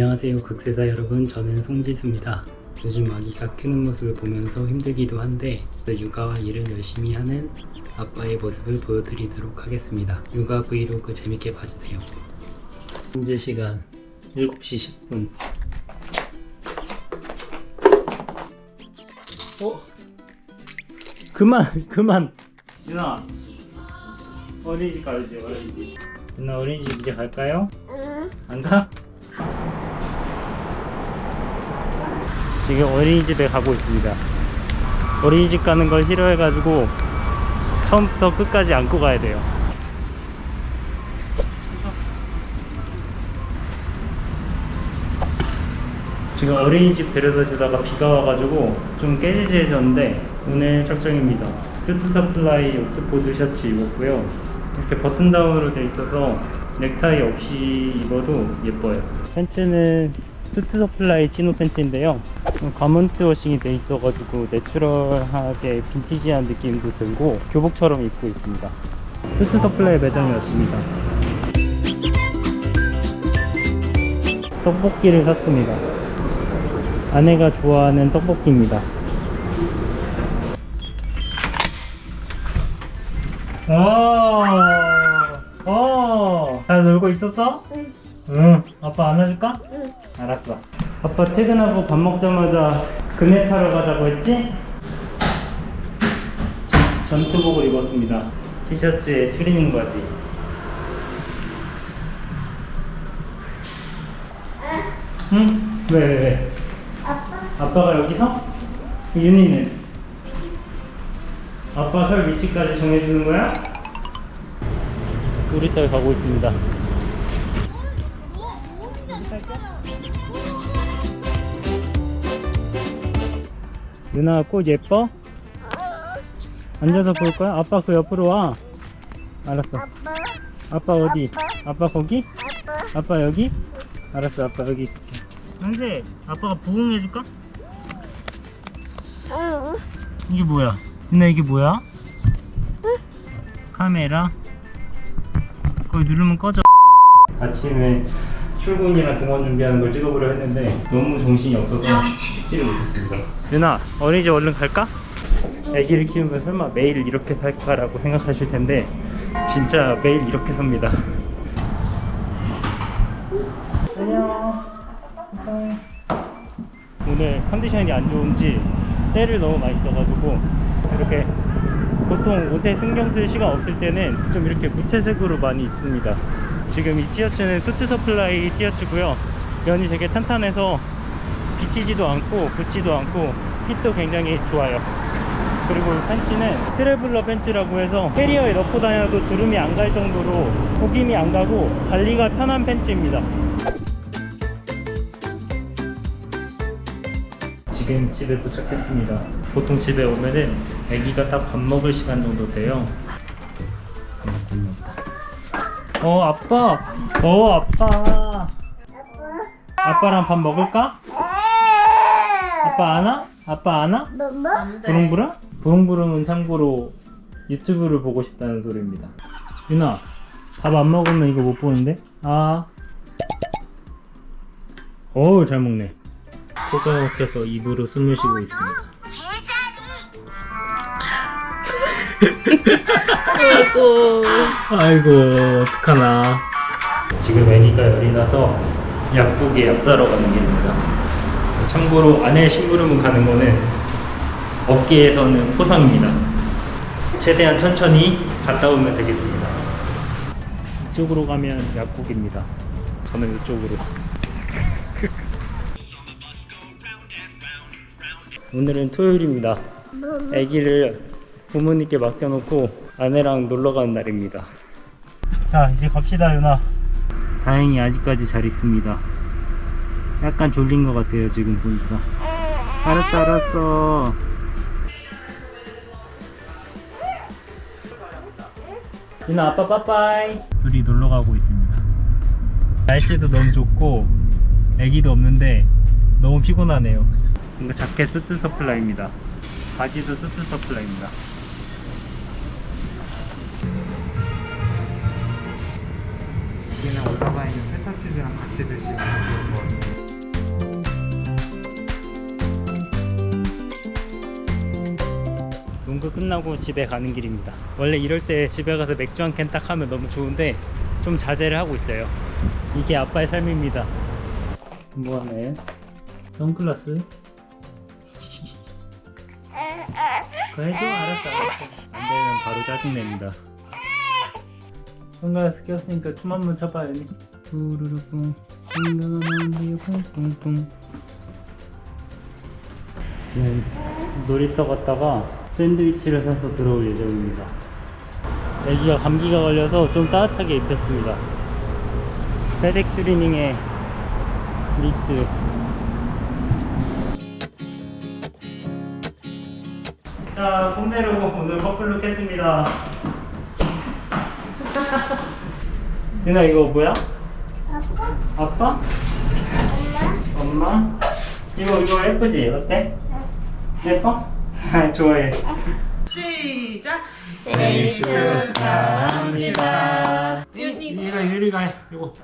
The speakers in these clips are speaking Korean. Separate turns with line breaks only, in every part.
안녕하세요 극세사 여러분. 저는 송지수입니다. 요즘 아기가 크는 모습을 보면서 힘들기도 한데 또 육아와 일을 열심히 하는 아빠의 모습을 보여드리도록 하겠습니다. 육아 브이로그 재밌게 봐주세요. 현재 시간 7시 10분. 어? 그만 그만. 준아 어린이집 가야지 어린이집. 준아 어린이집 이제 갈까요? 안 가? 지금 어린이집에 가고 있습니다. 어린이집 가는 걸 싫어해가지고 처음부터 끝까지 안고 가야 돼요. 지금 어린이집 데려다 주다가 비가 와가지고 좀 깨지지해졌는데 오늘 착장입니다. 스투 서플라이 오트포드 셔츠 입었고요. 이렇게 버튼 다운으로 돼 있어서 넥타이 없이 입어도 예뻐요. 팬츠는 스투 서플라이 치노 팬츠인데요. 가문트 워싱이 돼 있어가지고 내추럴하게 빈티지한 느낌도 들고 교복처럼 입고 있습니다. 스투 서플라이 매장에 왔습니다. 떡볶이를 샀습니다. 아내가 좋아하는 떡볶이입니다. 오, 오, 잘 놀고 있었어?
응.
응. 아빠 안아줄까?
응.
알았어. 아빠 퇴근하고 밥 먹자마자 그네 타러 가자고 했지? 전투복을 입었습니다. 티셔츠에 추리닝 바지. 응? 왜, 왜, 왜?
아빠
아빠가 여기서? 윤희는? 아빠 설 위치까지 정해주는 거야? 우리 딸 가고 있습니다. 유나 꽃 예뻐? 앉아서 볼 거야? 아빠 그 옆으로 와. 알았어.
아빠
아빠 어디? 아빠 거기?
아빠
아빠 여기? 알았어. 아빠 여기 있을게. 형제, 아빠가 부응해줄까?
응
이게 뭐야? 유나 이게 뭐야? 카메라? 거기 누르면 꺼져. 아침에 출근이랑 등원 준비하는 걸 찍어보려 했는데 너무 정신이 없어서 찍지를 못했습니다. 유나, 어린이집 얼른 갈까? 아기를 키우면 설마 매일 이렇게 살까라고 생각하실 텐데 진짜 매일 이렇게 삽니다. 안녕. 오늘 컨디션이 안 좋은지 때를 너무 많이 써가지고 이렇게 보통 옷에 신경 쓸 시간 없을 때는 좀 이렇게 무채색으로 많이 입습니다. 지금 이 티셔츠는 수트 서플라이 티셔츠고요. 면이 되게 탄탄해서 비치지도 않고 붙지도 않고 핏도 굉장히 좋아요. 그리고 이 팬츠는 트래블러 팬츠라고 해서 캐리어에 넣고 다녀도 주름이 안 갈 정도로 구김이 안 가고 관리가 편한 팬츠입니다. 지금 집에 도착했습니다. 보통 집에 오면은 아기가 딱 밥 먹을 시간 정도 돼요. 어 아빠, 어 아빠, 아빠랑 밥 먹을까? 아빠 안아? 아빠 안아?
뭐 뭐?
부릉부릉? 부릉부릉은 참고로 유튜브를 보고 싶다는 소리입니다. 유나, 밥 안 먹으면 이거 못 보는데? 아. 어우, 잘 먹네. 코가 막혀서 입으로 숨을 쉬고 있습니다.
아이고
아이고, 어떡하나. 지금 애니가 열이 나서 약국에 약 사러 가는 길입니다. 참고로 아내 심부름을 가는 거는 업계에서는 포상입니다. 최대한 천천히 갔다 오면 되겠습니다. 이쪽으로 가면 약국입니다. 저는 이쪽으로. 오늘은 토요일입니다. 아기를 부모님께 맡겨놓고 아내랑 놀러 가는 날입니다. 자, 이제 갑시다, 유나. 다행히 아직까지 잘 있습니다. 약간 졸린 것 같아요, 지금 보니까. 알았어, 알았어. 유나, 아빠 빠빠이. 둘이 놀러 가고 있습니다. 날씨도 너무 좋고, 애기도 없는데, 너무 피곤하네요. 이거 자켓 수트 서플라입니다. 바지도 수트 서플라입니다.
여기는 올라가 있는 페타치즈랑 같이 드시면 좋을 것 같아요.
농구 끝나고 집에 가는 길입니다. 원래 이럴 때 집에 가서 맥주 한 캔 딱 하면 너무 좋은데 좀 자제를 하고 있어요. 이게 아빠의 삶입니다. 뭐하네? 선글라스? 해줘? 알았어, 알았어. 안 되면 바로 짜증냅니다. 선글라스 꼈으니까 춤 한번 춰봐요. 뚜루루뿡, 뿡뿡뿡뿡뿡. 지금 놀이터 갔다가 샌드위치를 사서 들어올 예정입니다. 애기가 감기가 걸려서 좀 따뜻하게 입혔습니다. 페덱 추리닝의 니트. 자, 홈대로 오늘 커플룩 했습니다. 유나 이거 뭐야?
아빠?
아빠?
엄마?
엄마? 이거 이거 예쁘지? 어때? 예뻐? 좋아해.
시작.
생일
축하합니다.
이리가 이리가 해. 이거.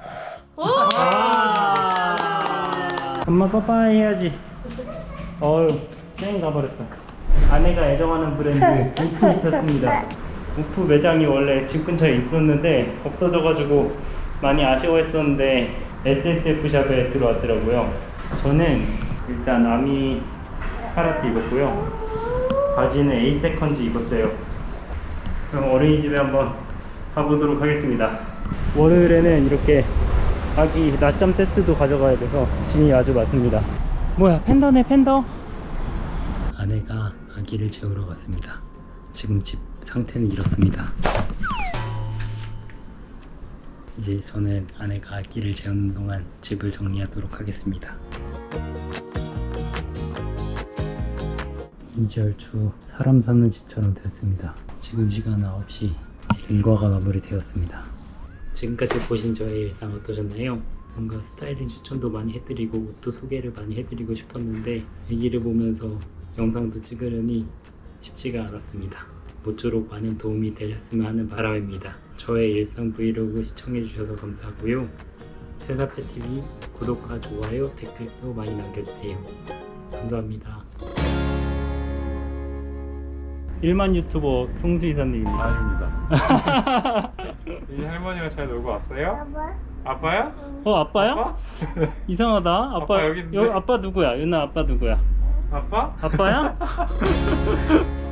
엄마 빠빠이 해야지. 어휴, 쌩 가버렸어. 아내가 애정하는 브랜드 우프 입혔습니다. 우프 매장이 원래 집 근처에 있었는데 없어져가지고 많이 아쉬워했었는데 SSF 샵에 들어왔더라고요. 저는 일단 아미 카라티 입었고요. 바지는 A 세컨즈 입었어요. 그럼 어린이집에 한번 가보도록 하겠습니다. 월요일에는 이렇게 아기 낮잠 세트도 가져가야 돼서 짐이 아주 많습니다. 뭐야 팬더네 팬더? 아내가 아기를 재우러 갔습니다. 지금 집 상태는 이렇습니다. 이제 저는 아내가 아기를 재우는 동안 집을 정리하도록 하겠습니다. 2절주 사람 사는 집처럼 됐습니다. 지금 시간 9시 일과가 마무리되었습니다. 지금까지 보신 저의 일상 어떠셨나요? 뭔가 스타일링 추천도 많이 해드리고 옷도 소개를 많이 해드리고 싶었는데 아기를 보면서 영상도 찍으려니 쉽지가 않았습니다. 모쪼록 많은 도움이 되셨으면 하는 바람입니다. 저의 일상 브이로그 시청해주셔서 감사하고요. 세사페TV 구독과 좋아요, 댓글도 많이 남겨주세요. 감사합니다. 1만 유튜버 송수 이사님입니다.
아닙니다. 이 할머니가 잘 놀고 왔어요?
아빠?
아빠야?
어 아빠야?
아빠?
이상하다. 아빠
아빠 여기 있는데?
여- 아빠 누구야? 윤아 아빠 누구야?
아빠?
아빠야?